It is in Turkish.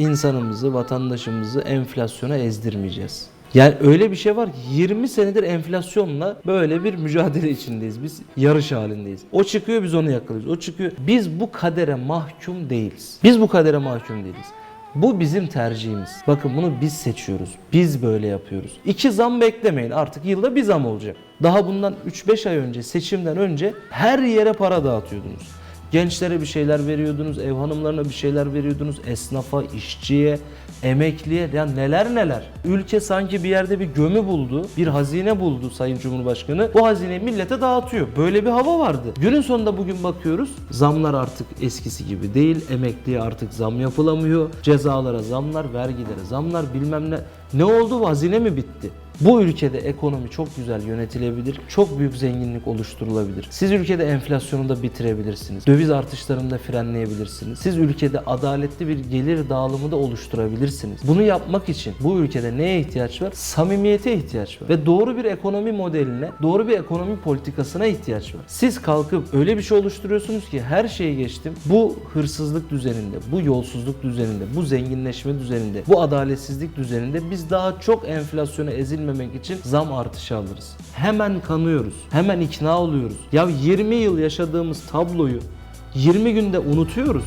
insanımızı, vatandaşımızı enflasyona ezdirmeyeceğiz. Yani öyle bir şey var ki 20 senedir enflasyonla böyle bir mücadele içindeyiz. Biz yarış halindeyiz. O çıkıyor biz onu yakalıyoruz. O çıkıyor. Biz bu kadere mahkum değiliz. Biz bu kadere mahkum değiliz. Bu bizim tercihimiz. Bakın bunu biz seçiyoruz. Biz böyle yapıyoruz. İki zam beklemeyin. Artık yılda bir zam olacak. Daha bundan 3-5 ay önce seçimden önce her yere para dağıtıyordunuz. Gençlere bir şeyler veriyordunuz, ev hanımlarına bir şeyler veriyordunuz, esnafa, işçiye, emekliye ya neler neler. Ülke sanki bir yerde bir gömü buldu, bir hazine buldu Sayın Cumhurbaşkanı. Bu hazineyi millete dağıtıyor. Böyle bir hava vardı. Günün sonunda bugün bakıyoruz. Zamlar artık eskisi gibi değil. Emekliye artık zam yapılamıyor. Cezalara zamlar, vergilere zamlar bilmem ne. Ne oldu? Hazine mi bitti? Bu ülkede ekonomi çok güzel yönetilebilir. Çok büyük zenginlik oluşturulabilir. Siz ülkede enflasyonu da bitirebilirsiniz. Döviz artışlarını da frenleyebilirsiniz. Siz ülkede adaletli bir gelir dağılımı da oluşturabilirsiniz. Bunu yapmak için bu ülkede neye ihtiyaç var? Samimiyete ihtiyaç var. Ve doğru bir ekonomi modeline, doğru bir ekonomi politikasına ihtiyaç var. Siz kalkıp öyle bir şey oluşturuyorsunuz ki her şeyi geçtim. Bu hırsızlık düzeninde, bu yolsuzluk düzeninde, bu zenginleşme düzeninde, bu adaletsizlik düzeninde biz daha çok enflasyona ezilmemek için zam artışı alırız. Hemen kanıyoruz. Hemen ikna oluyoruz. Ya 20 yıl yaşadığımız tabloyu 20 günde unutuyoruz.